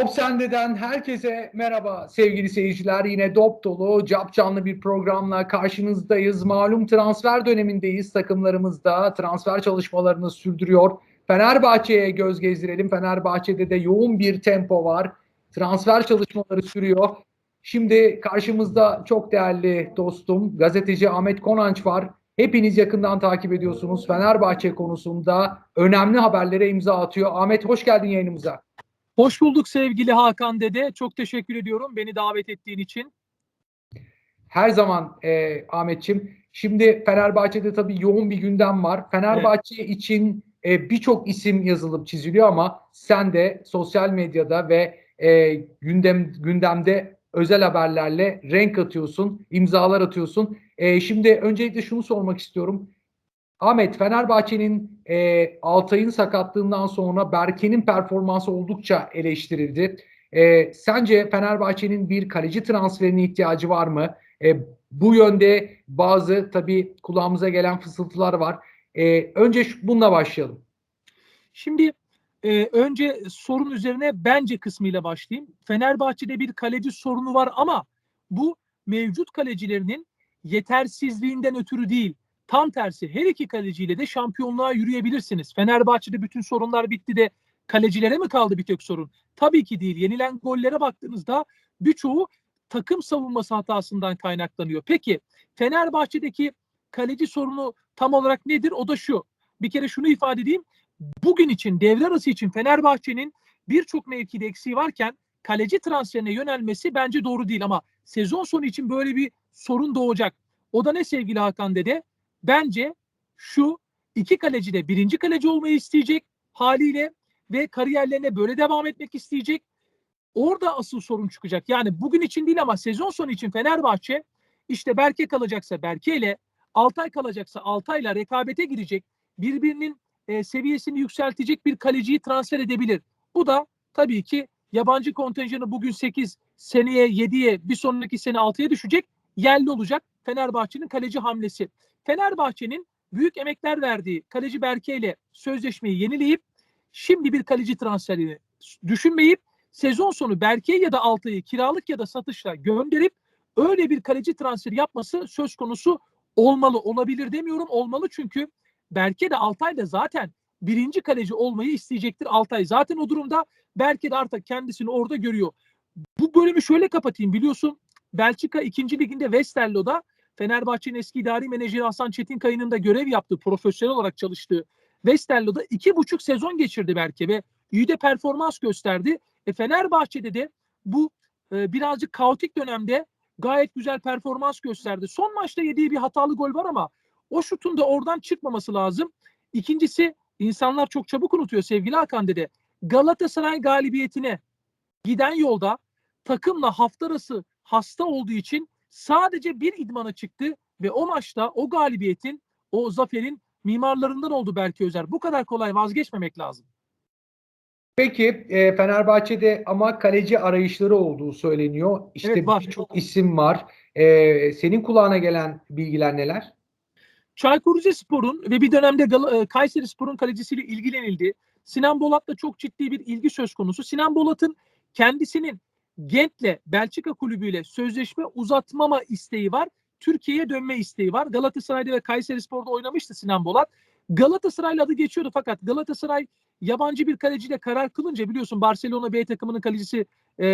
Top Sende'den herkese merhaba sevgili seyirciler. Yine dop dolu, cap canlı bir programla karşınızdayız. Malum transfer dönemindeyiz. Takımlarımız da transfer çalışmalarını sürdürüyor. Fenerbahçe'ye göz gezdirelim. Fenerbahçe'de de yoğun bir tempo var. Transfer çalışmaları sürüyor. Şimdi karşımızda çok değerli dostum gazeteci Ahmet Konanç var. Hepiniz yakından takip ediyorsunuz. Fenerbahçe konusunda önemli haberlere imza atıyor. Ahmet hoş geldin yayınımıza. Hoş bulduk sevgili Hakan Dede. Çok teşekkür ediyorum beni davet ettiğin için. Her zaman e, Ahmetçim. Şimdi Fenerbahçe'de tabii yoğun bir gündem var. Fenerbahçe evet. için e, birçok isim yazılıp çiziliyor ama sen de sosyal medyada ve e, gündem gündemde özel haberlerle renk atıyorsun, imzalar atıyorsun. E, şimdi öncelikle şunu sormak istiyorum. Ahmet Fenerbahçe'nin e, Altay'ın sakatlığından sonra Berke'nin performansı oldukça eleştirildi. E, sence Fenerbahçe'nin bir kaleci transferine ihtiyacı var mı? E, bu yönde bazı tabii kulağımıza gelen fısıltılar var. E, önce şu, bununla başlayalım. Şimdi e, önce sorun üzerine bence kısmıyla başlayayım. Fenerbahçe'de bir kaleci sorunu var ama bu mevcut kalecilerinin yetersizliğinden ötürü değil. Tam tersi her iki kaleciyle de şampiyonluğa yürüyebilirsiniz. Fenerbahçe'de bütün sorunlar bitti de kalecilere mi kaldı bir tek sorun? Tabii ki değil. Yenilen gollere baktığınızda birçoğu takım savunması hatasından kaynaklanıyor. Peki Fenerbahçe'deki kaleci sorunu tam olarak nedir? O da şu. Bir kere şunu ifade edeyim. Bugün için devre arası için Fenerbahçe'nin birçok mevkide eksiği varken kaleci transferine yönelmesi bence doğru değil ama sezon sonu için böyle bir sorun doğacak. O da ne sevgili Hakan Dede? Bence şu iki kaleci de birinci kaleci olmayı isteyecek haliyle ve kariyerlerine böyle devam etmek isteyecek. Orada asıl sorun çıkacak. Yani bugün için değil ama sezon sonu için Fenerbahçe işte Berke kalacaksa Berke ile Altay kalacaksa Altay'la rekabete girecek. Birbirinin e, seviyesini yükseltecek bir kaleciyi transfer edebilir. Bu da tabii ki yabancı kontenjanı bugün 8, seneye 7'ye, bir sonraki sene 6'ya düşecek. Yerli olacak Fenerbahçe'nin kaleci hamlesi. Fenerbahçe'nin büyük emekler verdiği kaleci Berke ile sözleşmeyi yenileyip şimdi bir kaleci transferini düşünmeyip sezon sonu Berke ya da Altay'ı kiralık ya da satışla gönderip öyle bir kaleci transferi yapması söz konusu olmalı. Olabilir demiyorum olmalı çünkü Berke de Altay da zaten birinci kaleci olmayı isteyecektir Altay. Zaten o durumda Berke de artık kendisini orada görüyor. Bu bölümü şöyle kapatayım biliyorsun Belçika 2. liginde Westerlo'da Fenerbahçe'nin eski idari menajeri Hasan Çetinkaya'nın da görev yaptığı, profesyonel olarak çalıştığı Westerlo'da iki buçuk sezon geçirdi belki ve iyi de performans gösterdi. E Fenerbahçe'de de bu e, birazcık kaotik dönemde gayet güzel performans gösterdi. Son maçta yediği bir hatalı gol var ama o şutun da oradan çıkmaması lazım. İkincisi insanlar çok çabuk unutuyor sevgili Hakan dede. Galatasaray galibiyetine giden yolda takımla hafta arası hasta olduğu için sadece bir idmana çıktı ve o maçta o galibiyetin, o zaferin mimarlarından oldu belki Özer. Bu kadar kolay vazgeçmemek lazım. Peki e, Fenerbahçe'de ama kaleci arayışları olduğu söyleniyor. İşte evet, birçok isim var. E, senin kulağına gelen bilgiler neler? Çaykur Rizespor'un ve bir dönemde Gal- Kayseri Spor'un kalecisiyle ilgilenildi. Sinan Bolat'la çok ciddi bir ilgi söz konusu. Sinan Bolat'ın kendisinin Gent'le Belçika kulübüyle sözleşme uzatmama isteği var. Türkiye'ye dönme isteği var. Galatasaray'da ve Kayseri Spor'da oynamıştı Sinan Bolat. Galatasaray'la adı geçiyordu fakat Galatasaray yabancı bir kaleciyle karar kılınca biliyorsun Barcelona B takımının kalecisi e,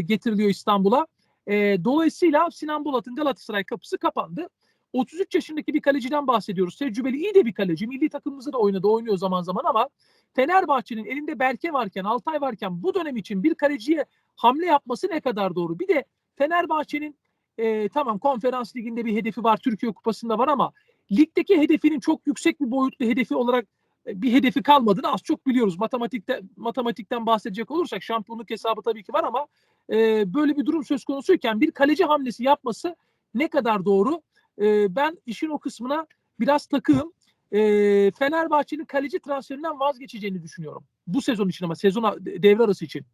getiriliyor İstanbul'a. E, dolayısıyla Sinan Bolat'ın Galatasaray kapısı kapandı. 33 yaşındaki bir kaleciden bahsediyoruz. Tecrübeli iyi de bir kaleci. Milli takımımızda da oynadı, oynuyor zaman zaman ama Fenerbahçe'nin elinde Berke varken, Altay varken bu dönem için bir kaleciye hamle yapması ne kadar doğru? Bir de Fenerbahçe'nin e, tamam konferans liginde bir hedefi var, Türkiye Kupası'nda var ama ligdeki hedefinin çok yüksek bir boyutlu hedefi olarak e, bir hedefi kalmadığını az çok biliyoruz. Matematikte matematikten bahsedecek olursak şampiyonluk hesabı tabii ki var ama e, böyle bir durum söz konusuyken bir kaleci hamlesi yapması ne kadar doğru? E, ben işin o kısmına biraz takığım. E, Fenerbahçe'nin kaleci transferinden vazgeçeceğini düşünüyorum. Bu sezon için ama sezon devre arası için.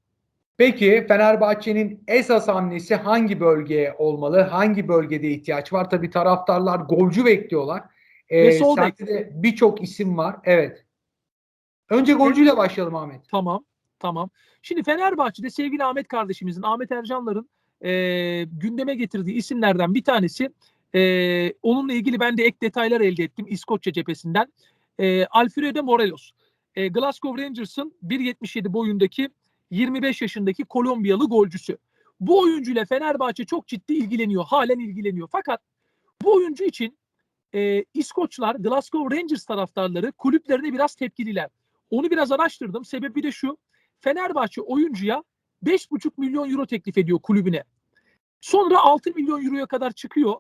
Peki Fenerbahçe'nin esas hamlesi hangi bölgeye olmalı? Hangi bölgede ihtiyaç var? Tabii taraftarlar golcü bekliyorlar. Ee, Ve sol birçok isim var. Evet. Önce golcüyle başlayalım Ahmet. Tamam. Tamam. Şimdi Fenerbahçe'de sevgili Ahmet kardeşimizin, Ahmet Ercanlar'ın e, gündeme getirdiği isimlerden bir tanesi. E, onunla ilgili ben de ek detaylar elde ettim İskoçya cephesinden. E, Alfredo Morelos. E, Glasgow Rangers'ın 1.77 boyundaki 25 yaşındaki Kolombiyalı golcüsü. Bu oyuncuyla Fenerbahçe çok ciddi ilgileniyor. Halen ilgileniyor. Fakat bu oyuncu için e, İskoçlar, Glasgow Rangers taraftarları kulüplerine biraz tepkililer. Onu biraz araştırdım. Sebebi de şu. Fenerbahçe oyuncuya 5,5 milyon euro teklif ediyor kulübüne. Sonra 6 milyon euroya kadar çıkıyor.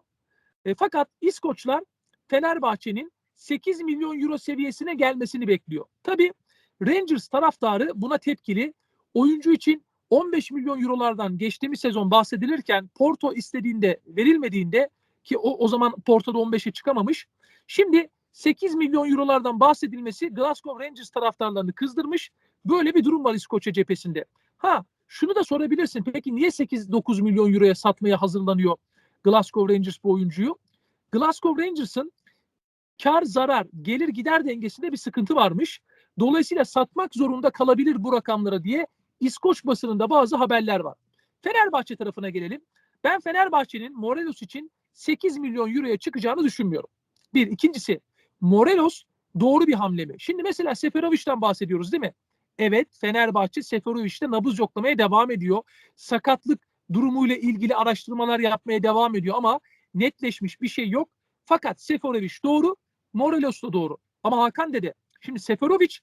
E, fakat İskoçlar Fenerbahçe'nin 8 milyon euro seviyesine gelmesini bekliyor. Tabii Rangers taraftarı buna tepkili. Oyuncu için 15 milyon eurolardan geçtiğimiz sezon bahsedilirken Porto istediğinde verilmediğinde ki o, o zaman Porto'da 15'e çıkamamış. Şimdi 8 milyon eurolardan bahsedilmesi Glasgow Rangers taraftarlarını kızdırmış. Böyle bir durum var İskoçya cephesinde. Ha şunu da sorabilirsin. Peki niye 8-9 milyon euroya satmaya hazırlanıyor Glasgow Rangers bu oyuncuyu? Glasgow Rangers'ın kar zarar gelir gider dengesinde bir sıkıntı varmış. Dolayısıyla satmak zorunda kalabilir bu rakamlara diye İskoç basınında bazı haberler var. Fenerbahçe tarafına gelelim. Ben Fenerbahçe'nin Morelos için 8 milyon euroya çıkacağını düşünmüyorum. Bir. ikincisi Morelos doğru bir hamle mi? Şimdi mesela Seferovic'den bahsediyoruz değil mi? Evet Fenerbahçe Seferovic'te nabız yoklamaya devam ediyor. Sakatlık durumuyla ilgili araştırmalar yapmaya devam ediyor ama netleşmiş bir şey yok. Fakat Seferovic doğru, Morelos da doğru. Ama Hakan dedi. Şimdi Seferovic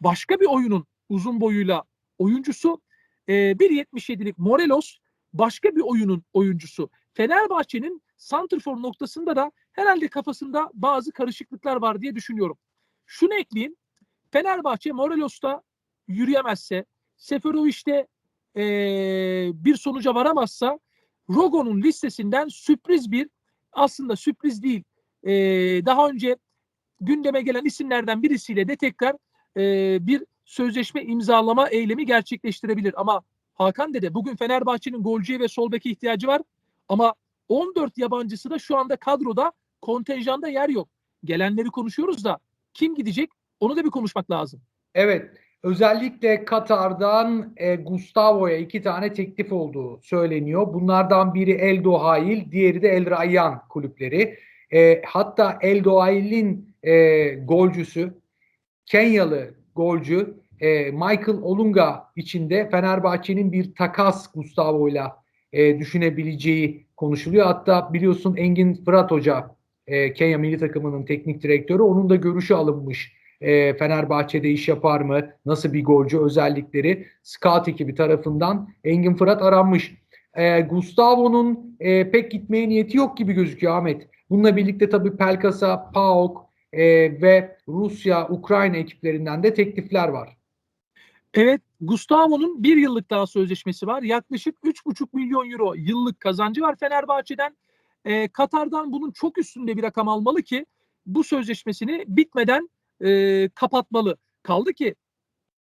başka bir oyunun uzun boyuyla oyuncusu. E, 1.77'lik Morelos başka bir oyunun oyuncusu. Fenerbahçe'nin santrfor noktasında da herhalde kafasında bazı karışıklıklar var diye düşünüyorum. Şunu ekleyeyim. Fenerbahçe Morelos'ta yürüyemezse, Seferovic'te e, bir sonuca varamazsa Rogo'nun listesinden sürpriz bir aslında sürpriz değil. E, daha önce gündeme gelen isimlerden birisiyle de tekrar e, bir sözleşme imzalama eylemi gerçekleştirebilir. Ama Hakan dede bugün Fenerbahçe'nin golcüye ve sol beke ihtiyacı var. Ama 14 yabancısı da şu anda kadroda kontenjanda yer yok. Gelenleri konuşuyoruz da kim gidecek onu da bir konuşmak lazım. Evet. Özellikle Katar'dan e, Gustavo'ya iki tane teklif olduğu söyleniyor. Bunlardan biri El Dohail, diğeri de El Rayyan kulüpleri. E, hatta El Dohail'in e, golcüsü, Kenyalı golcü e, Michael Olunga içinde Fenerbahçe'nin bir takas Gustavo'yla e, düşünebileceği konuşuluyor. Hatta biliyorsun Engin Fırat Hoca e, Kenya milli takımının teknik direktörü onun da görüşü alınmış. E, Fenerbahçe'de iş yapar mı? Nasıl bir golcü özellikleri? Scout ekibi tarafından Engin Fırat aranmış. E, Gustavo'nun e, pek gitmeye niyeti yok gibi gözüküyor Ahmet. Bununla birlikte tabii Pelkas'a, PAOK e, ve Rusya, Ukrayna ekiplerinden de teklifler var. Evet, Gustavo'nun bir yıllık daha sözleşmesi var. Yaklaşık 3,5 milyon euro yıllık kazancı var Fenerbahçe'den. Ee, Katar'dan bunun çok üstünde bir rakam almalı ki bu sözleşmesini bitmeden e, kapatmalı. Kaldı ki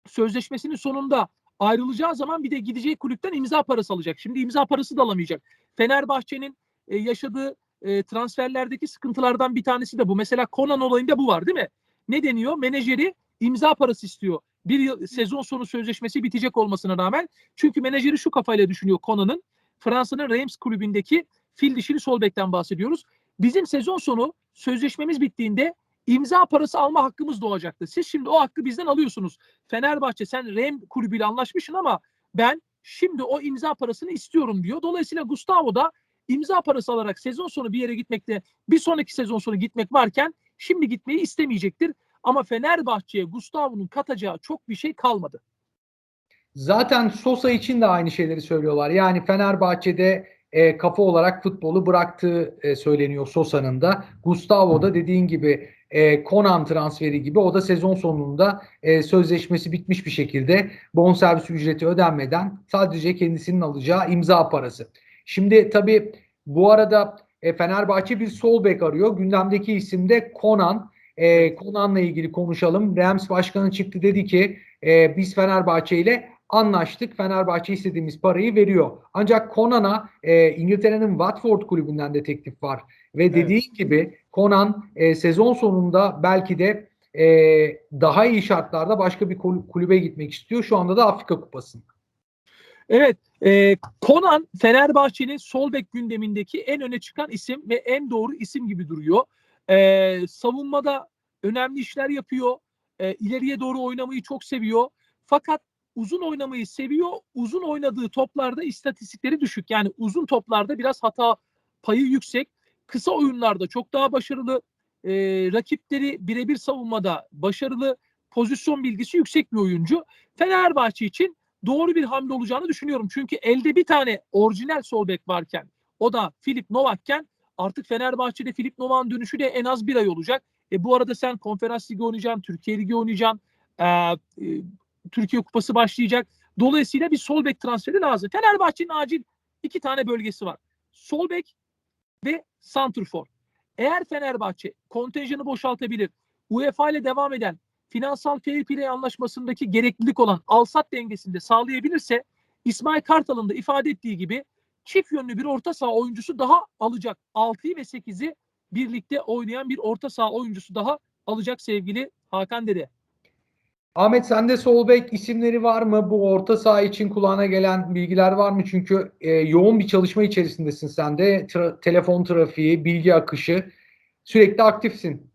sözleşmesinin sonunda ayrılacağı zaman bir de gideceği kulüpten imza parası alacak. Şimdi imza parası da alamayacak. Fenerbahçe'nin e, yaşadığı e, transferlerdeki sıkıntılardan bir tanesi de bu. Mesela Konan olayında bu var değil mi? Ne deniyor? Menajeri imza parası istiyor. Bir yıl sezon sonu sözleşmesi bitecek olmasına rağmen. Çünkü menajeri şu kafayla düşünüyor Konan'ın. Fransa'nın Reims kulübündeki fil dişili sol bekten bahsediyoruz. Bizim sezon sonu sözleşmemiz bittiğinde imza parası alma hakkımız doğacaktı. Siz şimdi o hakkı bizden alıyorsunuz. Fenerbahçe sen Rem kulübüyle anlaşmışsın ama ben şimdi o imza parasını istiyorum diyor. Dolayısıyla Gustavo da imza parası alarak sezon sonu bir yere gitmekte bir sonraki sezon sonu gitmek varken şimdi gitmeyi istemeyecektir. Ama Fenerbahçe'ye Gustavo'nun katacağı çok bir şey kalmadı. Zaten Sosa için de aynı şeyleri söylüyorlar. Yani Fenerbahçe'de e, kafa olarak futbolu bıraktığı e, söyleniyor Sosa'nın da. Gustavo da dediğin gibi e, Conan transferi gibi o da sezon sonunda e, sözleşmesi bitmiş bir şekilde bonservis ücreti ödenmeden sadece kendisinin alacağı imza parası. Şimdi tabii bu arada e, Fenerbahçe bir sol bek arıyor. Gündemdeki isim de Conan. E, Conan'la ilgili konuşalım. Rams başkanı çıktı dedi ki e, biz Fenerbahçe ile anlaştık. Fenerbahçe istediğimiz parayı veriyor. Ancak Conan'a e, İngiltere'nin Watford kulübünden de teklif var. Ve dediğin evet. gibi Conan e, sezon sonunda belki de e, daha iyi şartlarda başka bir kul- kulübe gitmek istiyor. Şu anda da Afrika Kupası. Evet, e, Konan Fenerbahçe'nin sol bek gündemindeki en öne çıkan isim ve en doğru isim gibi duruyor. E, savunmada önemli işler yapıyor. E, ileriye doğru oynamayı çok seviyor. Fakat uzun oynamayı seviyor. Uzun oynadığı toplarda istatistikleri düşük. Yani uzun toplarda biraz hata payı yüksek. Kısa oyunlarda çok daha başarılı. E, rakipleri birebir savunmada başarılı. Pozisyon bilgisi yüksek bir oyuncu. Fenerbahçe için doğru bir hamle olacağını düşünüyorum. Çünkü elde bir tane orijinal sol bek varken o da Filip Novak'ken artık Fenerbahçe'de Filip Novak'ın dönüşü de en az bir ay olacak. E bu arada sen konferans ligi oynayacaksın, Türkiye ligi oynayacaksın. e, e, Türkiye kupası başlayacak. Dolayısıyla bir sol bek transferi lazım. Fenerbahçe'nin acil iki tane bölgesi var. Sol bek ve santrfor. Eğer Fenerbahçe kontenjanı boşaltabilir, UEFA ile devam eden finansal fair play anlaşmasındaki gereklilik olan alsat dengesinde sağlayabilirse İsmail Kartal'ın da ifade ettiği gibi çift yönlü bir orta saha oyuncusu daha alacak. 6'yı ve 8'i birlikte oynayan bir orta saha oyuncusu daha alacak sevgili Hakan Dede. Ahmet sende sol bek isimleri var mı? Bu orta saha için kulağına gelen bilgiler var mı? Çünkü e, yoğun bir çalışma içerisindesin sen de. Tra- telefon trafiği, bilgi akışı. Sürekli aktifsin.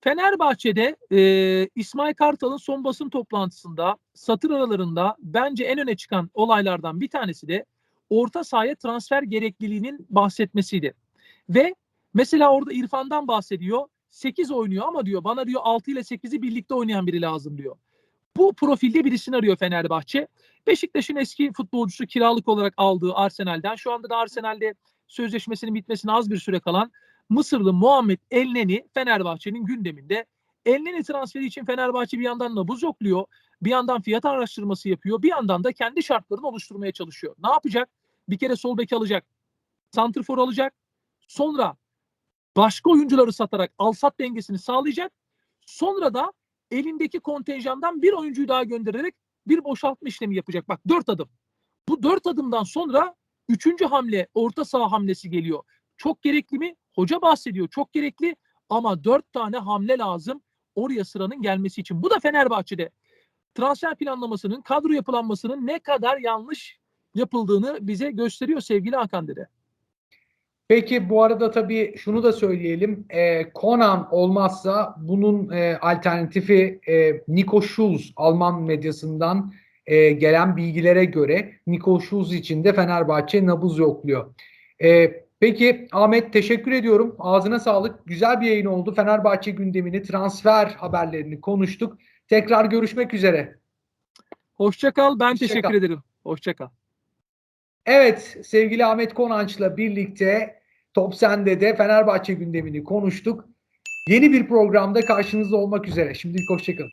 Fenerbahçe'de e, İsmail Kartal'ın son basın toplantısında satır aralarında bence en öne çıkan olaylardan bir tanesi de orta sahaya transfer gerekliliğinin bahsetmesiydi. Ve mesela orada İrfan'dan bahsediyor. 8 oynuyor ama diyor bana diyor 6 ile 8'i birlikte oynayan biri lazım diyor. Bu profilde birisini arıyor Fenerbahçe. Beşiktaş'ın eski futbolcusu kiralık olarak aldığı Arsenal'den şu anda da Arsenal'de sözleşmesinin bitmesine az bir süre kalan Mısırlı Muhammed Elneni Fenerbahçe'nin gündeminde. Elneni transferi için Fenerbahçe bir yandan nabız yokluyor. Bir yandan fiyat araştırması yapıyor. Bir yandan da kendi şartlarını oluşturmaya çalışıyor. Ne yapacak? Bir kere sol bek alacak. Santrfor alacak. Sonra başka oyuncuları satarak alsat dengesini sağlayacak. Sonra da elindeki kontenjandan bir oyuncuyu daha göndererek bir boşaltma işlemi yapacak. Bak dört adım. Bu dört adımdan sonra üçüncü hamle orta saha hamlesi geliyor. Çok gerekli mi? Hoca bahsediyor. Çok gerekli ama dört tane hamle lazım oraya sıranın gelmesi için. Bu da Fenerbahçe'de transfer planlamasının, kadro yapılanmasının ne kadar yanlış yapıldığını bize gösteriyor sevgili Hakan Dede. Peki bu arada tabii şunu da söyleyelim. E, Conan olmazsa bunun e, alternatifi e, Nico Schulz Alman medyasından e, gelen bilgilere göre Nico Schulz için de Fenerbahçe nabız yokluyor. E, peki Ahmet teşekkür ediyorum. Ağzına sağlık. Güzel bir yayın oldu. Fenerbahçe gündemini, transfer haberlerini konuştuk. Tekrar görüşmek üzere. Hoşça kal. Ben Hoşça teşekkür kal. ederim. Hoşça kal. Evet sevgili Ahmet Konanç'la birlikte Top Sen'de de Fenerbahçe gündemini konuştuk. Yeni bir programda karşınızda olmak üzere. Şimdilik hoşçakalın.